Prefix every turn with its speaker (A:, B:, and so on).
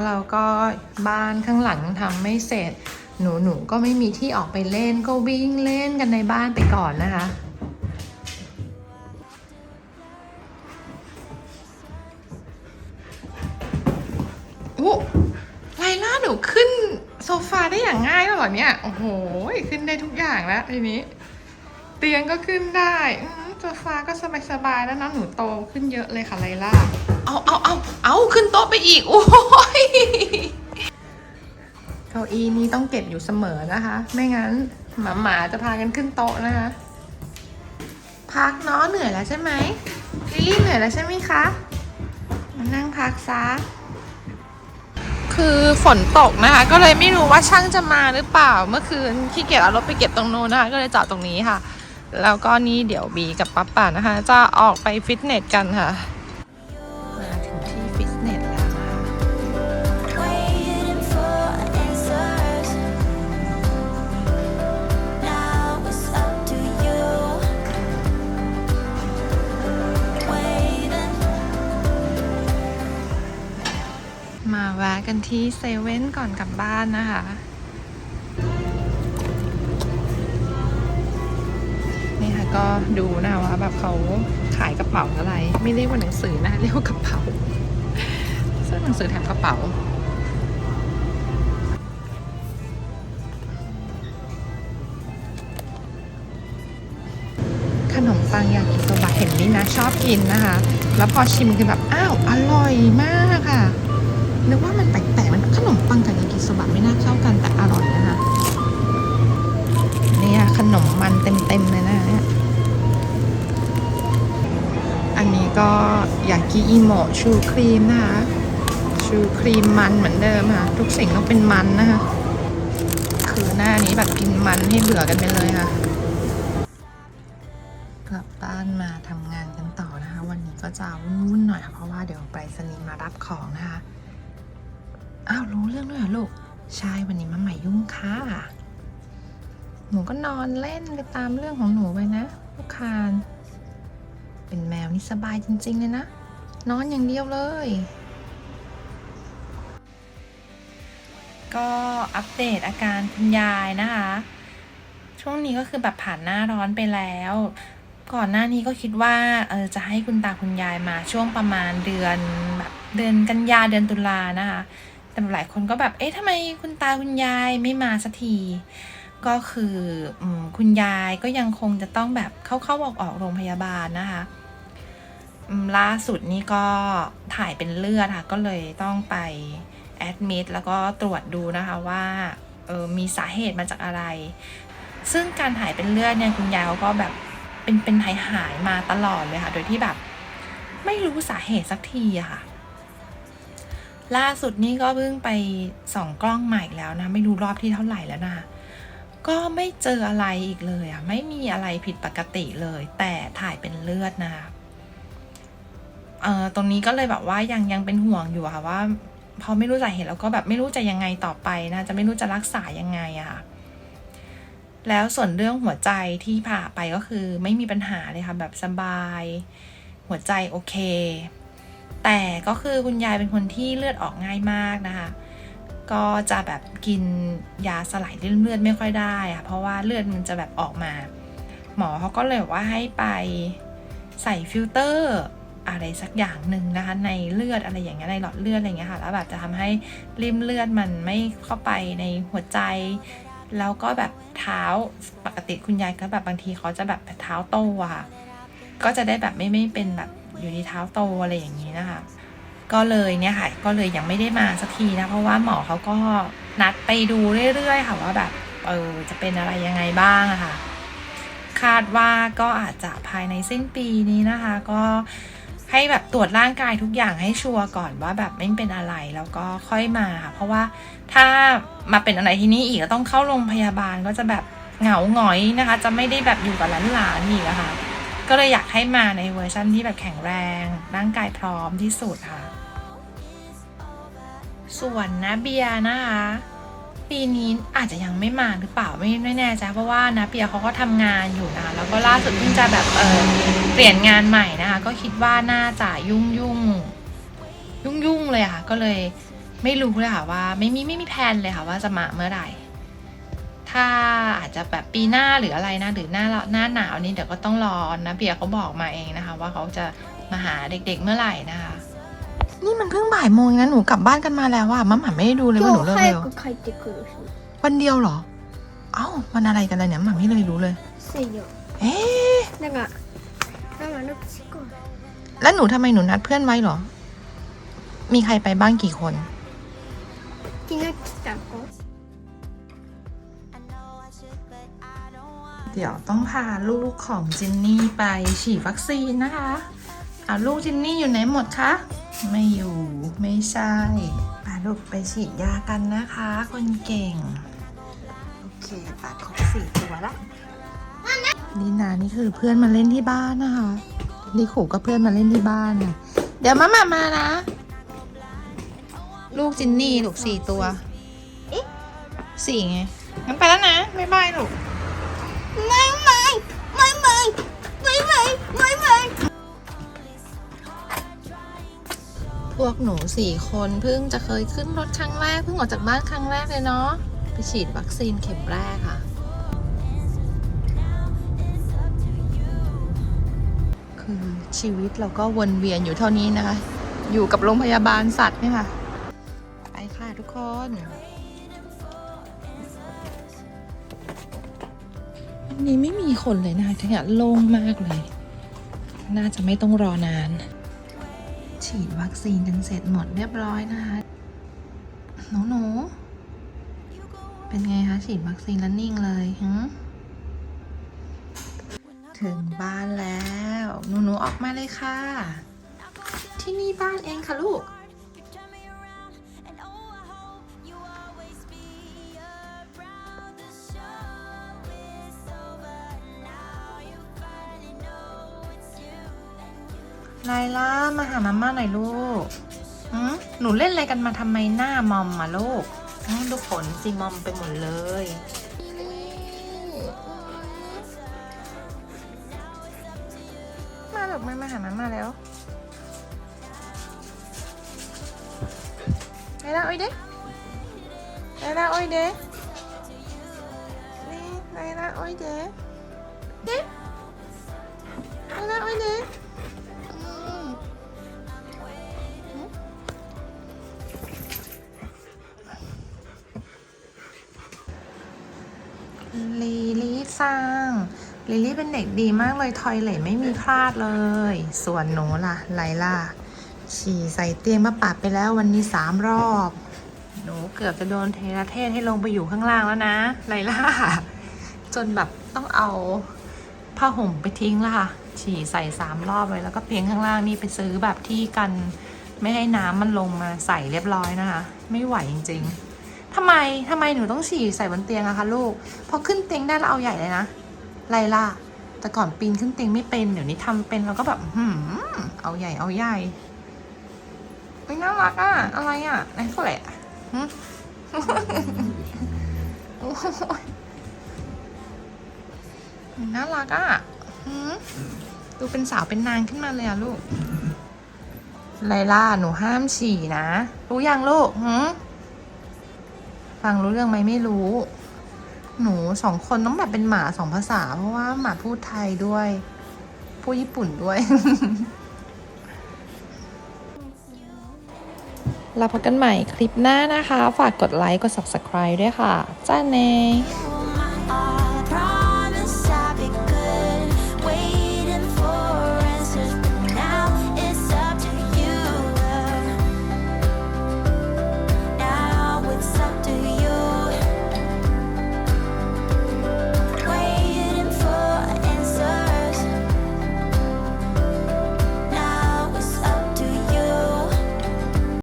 A: ตกนะคะเราก็บ้านข้างหลังยังทำไม่เสร็จ หนูหนูก็ไม่มีที่ออกไปเล่นก็วิ่งเล่นกันในบ้านไปก่อนนะคะอู้ไลล่าหนูขึ้นโซฟาได้อย่างง่ายแล้วเหรอเนี่ย โอ้โห ขึ้นได้ทุกอย่างแล้วทีนี้ เตียงก็ขึ้นได้ อืมโซฟาก็สบายๆแล้วเนอะหนูโตขึ้นเยอะเลยค่ะไลล่า เอาเอาเอาเอาขึ้นโต๊ะไปอีก โอ้ยเก้าอี้นี้ต้องเก็บอยู่เสมอนะคะ ไม่งั้นหมาหมาๆจะพากันขึ้นโต๊ะนะคะ พักเนาะเหนื่อยแล้วใช่ไหมลิลลี่เหนื่อยแล้วใช่ไหมคะมานั่งพักซะคือฝนตกนะคะ ก็เลยไม่รู้ว่าช่างจะมาหรือเปล่า เมื่อคืนขี้เกียจเอารถไปเก็บตรงนู้นนะคะ ก็เลยจอดตรงนี้ค่ะ แล้วก็นี่เดี๋ยวบีกับป๊าป่านะคะ จะออกไปฟิตเนสกันค่ะ มาถึงที่ฟิตเนสแล้วนะคะมาแวะกันที่เซเว่นก่อนกลับบ้านนะคะ ก็ดูนะว่าแบบเขาขายกระเป๋าอะไร ไม่เรียกว่าหนังสือนะเรียกว่ากระเป๋าซื้อหนังสือแถมกระเป๋าขนมปังยากิโซบะเห็นนี่นะ ชอบกินนะคะ แล้วพอชิมคือแบบ อ้าว อร่อยมากค่ะ นึกว่ามันแปลกๆ มันขนมปังกับยากิโซบะไม่น่าเข้ากันแต่อร่อยนะคะ นี่ขนมมันเต็มๆเลยนะคะเนี่ย ก็ยากิอิโมะชูครีมนะคะ ชูครีมมันเหมือนเดิมค่ะ ทุกสิ่งต้องเป็นมันนะคะ คือหน้านี้แบบกินมันให้เบื่อกันไปเลยค่ะ กลับบ้านมาทำงานกันต่อนะคะ วันนี้ก็จะวุ่นๆหน่อยค่ะเพราะว่าเดี๋ยวไปรษณีมารับของนะคะ อ้าวรู้เรื่องด้วยเหรอลูก ใช่วันนี้มาใหม่ยุ่งค่ะ หนูก็นอนเล่นไปตามเรื่องของหนูไปนะลูกคาน เป็นแมวนี่สบายจริง ๆ เลยนะ นอนอย่างเดียวเลย ก็อัปเดตอาการคุณยายนะคะ ช่วงนี้ก็คือแบบผ่านหน้าร้อนไปแล้ว ก่อนหน้านี้ก็คิดว่าเออจะให้คุณตาคุณยายมาช่วงประมาณเดือนแบบเดือนกันยาเดือนตุลานะคะ แต่หลายคนก็แบบเอ๊ะทำไมคุณตาคุณยายไม่มาสักที ก็คืออคุณยายก็ยังคงจะต้องแบบเข้าเข้าออกออกโรงพยาบาลนะคะล่าสุดนี่ก็ถ่ายเป็นเลือดค่ะ ก็เลยต้องไปแอดมิดแล้วก็ตรวจดูนะคะว่าเออมีสาเหตุมาจากอะไร ซึ่งการถ่ายเป็นเลือดเนี่ยคุณยายเขาก็แบบเป็นเป็นหายหายมาตลอดเลยค่ะ โดยที่แบบไม่รู้สาเหตุสักทีอะค่ะ ล่าสุดนี่ก็เพิ่งไปส่องกล้องใหม่แล้วนะ ไม่รู้รอบที่เท่าไหร่แล้วนะคะ ก็ไม่เจออะไรอีกเลยอะไม่มีอะไรผิดปกติเลย แต่ถ่ายเป็นเลือดนะคะเอ่อตรงนี้ก็เลยแบบว่ายังยังเป็นห่วงอยู่ค่ะว่า พอไม่รู้สาเหตุแล้วก็แบบไม่รู้จะยังไงต่อไปนะจะไม่รู้จะรักษายังไงอะค่ะแล้วส่วนเรื่องหัวใจที่ผ่าไปก็คือไม่มีปัญหาเลยค่ะแบบสบาย หัวใจโอเค แต่ก็คือคุณยายเป็นคนที่เลือดออกง่ายมากนะคะ ก็จะแบบกินยาสลายเลือดไม่ค่อยได้อะเพราะว่าเลือดมันจะแบบออกมา หมอเขาก็เลยบอกว่าให้ไปใส่ฟิลเตอร์อะไรสักอย่างหนึ่งนะคะในเลือดอะไรอย่างเงี้ยในหลอดเลือดอะไรเงี้ยค่ะแล้วแบบจะทำให้ริมเลือดมันไม่เข้าไปในหัวใจ แล้วก็แบบเท้าปกติคุณยายก็แบบบางทีเขาจะแบบเท้าโตอะค่ะก็จะได้แบบไม่ไม่เป็นแบบอยู่ที่เท้าโตอะไรอย่างนี้นะคะ ก็เลยเนี่ยค่ะก็เลยยังไม่ได้มาสักทีนะ เพราะว่าหมอเขาก็นัดไปดูเรื่อยๆค่ะว่าแบบเออจะเป็นอะไรยังไงบ้างอะค่ะ คาดว่าก็อาจจะภายในสิ้นปีนี้นะคะ ก็ให้แบบตรวจร่างกายทุกอย่างให้ชัวร์ก่อนว่าแบบไม่เป็นอะไรแล้วก็ค่อยมาค่ะ เพราะว่าถ้ามาเป็นอะไรที่นี้อีกแล้วต้องเข้าโรงพยาบาลก็จะแบบเหงาหงอยนะคะ จะไม่ได้แบบอยู่กับหลานๆอีกอะค่ะก็เลยอยากให้มาในเวอร์ชันที่แบบแข็งแรง ร่างกายพร้อมที่สุดค่ะ ส่วนนะเบียนะคะปีนี้อาจจะยังไม่มาหรือเปล่าไม่ไม่แน่ใจเพราะว่านะเบียเขาก็ทำงานอยู่นะคะแล้วก็ล่าสุดเพิ่งจะแบบเออเปลี่ยนงานใหม่นะคะ ก็คิดว่าน่าจะยุ่งยุ่งยุ่งยุ่งเลยค่ะ ก็เลยไม่รู้เลยค่ะว่าไม่มีไม่มีแผนเลยค่ะว่าจะมาเมื่อไหร่ ถ้าอาจจะแบบปีหน้าหรืออะไรนะหรือหน้าหน้าหนาวนี้เดี๋ยวก็ต้องรอนะเบียเขาบอกมาเองนะคะ ว่าเขาจะมาหาเด็กๆเมื่อไหร่นะคะ นี่มันเพิ่งบ่ายโมงนะหนูกลับบ้านกันมาแล้วอะมัมหมาไม่ได้ดูเลยว่าหนู
B: 今日
A: เลิก
B: 早
A: เร็ว
B: く帰ってくる日
A: วันเดียวเหรอ เอ้าวันอะไรกันเลยเนี่ยหมาไม่เลยรู้เลย
B: 水曜
A: เอ๊ะ
B: なんかママのチコ
A: แล้วหนูทำไมหนูนัดเพื่อนไว้เหรอ มีใครไปบ้างกี่คน
B: 昨日来た子
A: เดี๋ยวต้องพาลูกของจินนี่ไปฉีดวัคซีนนะคะอ่าลูกจินนี่อยู่ไหนหมดคะ ไม่อยู่ไม่ใช่พาลูกไปฉีดยากันนะคะ คนเก่ง โอเคตัดครบสี่ตัวละนี่นานี่คือเพื่อนมาเล่นที่บ้านนะคะนี่ขู่กับเพื่อนมาเล่นที่บ้านนะเดี๋ยวมามามานะ ลูกจินนี่ลูกสี่ตัวสี่ไงงั้นไปแล้วนะบ๊ายบายลูก
B: ไม่ไม่ไม่ไม่ไม่ไม่ไม่
A: พวกหนูสี่คนเพิ่งจะเคยขึ้นรถครั้งแรกเพิ่งออกจากบ้านครั้งแรกเลยเนาะไปฉีดวัคซีนเข็มแรกค่ะ คือชีวิตเราก็วนเวียนอยู่เท่านี้นะคะ อยู่กับโรงพยาบาลสัตว์เนี่ยค่ะ ไปค่ะทุกคนวันนี้ไม่มีคนเลยนะคะทั้งย่าโล่งมากเลย น่าจะไม่ต้องรอนาน ฉีดวัคซีนกันเสร็จหมดเรียบร้อยนะคะ หนูหนูๆเป็นไงคะ ฉีดวัคซีนแล้วนิ่งเลยฮะถึงบ้านแล้ว หนูหนูๆออกมาเลยค่ะ ที่นี่บ้านเองค่ะลูก ไลล่ามาหามาม่าหน่อยลูกหืมหนูเล่นอะไรกันมาทำไมหน้ามอมมาลูกหืมดูขนสิมอมไปหมดเลย มาหลบมามาหามาม่าแล้วไลล่าโอ้ยเด้ไลล่าโอ้ยเด้นี่ไลล่าโอ้ยเด้เด้ไลล่าโอ้ยเด้ ลิลี่เป็นเด็กดีมากเลยทอยเลทไม่มีพลาดเลย ส่วนหนูล่ะไลล่าฉี่ใส่เตียงมาปัดไปแล้ววันนี้สามรอบ หนูเกือบจะโดนเทระเทศให้ลงไปอยู่ข้างล่างแล้วนะไลล่าจนแบบต้องเอาผ้าห่มไปทิ้งละค่ะ ฉี่ใส่สามรอบเลยแล้วก็เตียงข้างล่างนี่ไปซื้อแบบที่กันไม่ให้น้ำมันลงมาใส่เรียบร้อยนะคะ ไม่ไหวจริง ๆทำไมทำไมหนูต้องฉี่ใส่บนเตียงอะคะลูก พอขึ้นเตียงได้แล้วเอาใหญ่เลยนะ ไลล่า แต่ก่อนปีนขึ้นเตียงไม่เป็น เดี๋ยวนี้ทำเป็นเราก็แบบหืมเอาใหญ่เอาใหญ่ไม่น่ารักอะ อะไรอะไอ้ก็แหละหึโอ้ยน่ารักอะหืมดูเป็นสาวเป็นนางขึ้นมาเลยอะลูก ไลล่า หนูห้ามฉี่นะ รู้ยังลูกหืมฟังรู้เรื่องไหมไม่รู้ หนูสองคนต้องแบบเป็นหมาสองภาษา เพราะว่าหมาพูดไทยด้วย พูดญี่ปุ่นด้วย เราพบกันใหม่คลิปหน้านะคะ ฝากกดไลค์ กด subscribe ด้วยค่ะ จ้าเน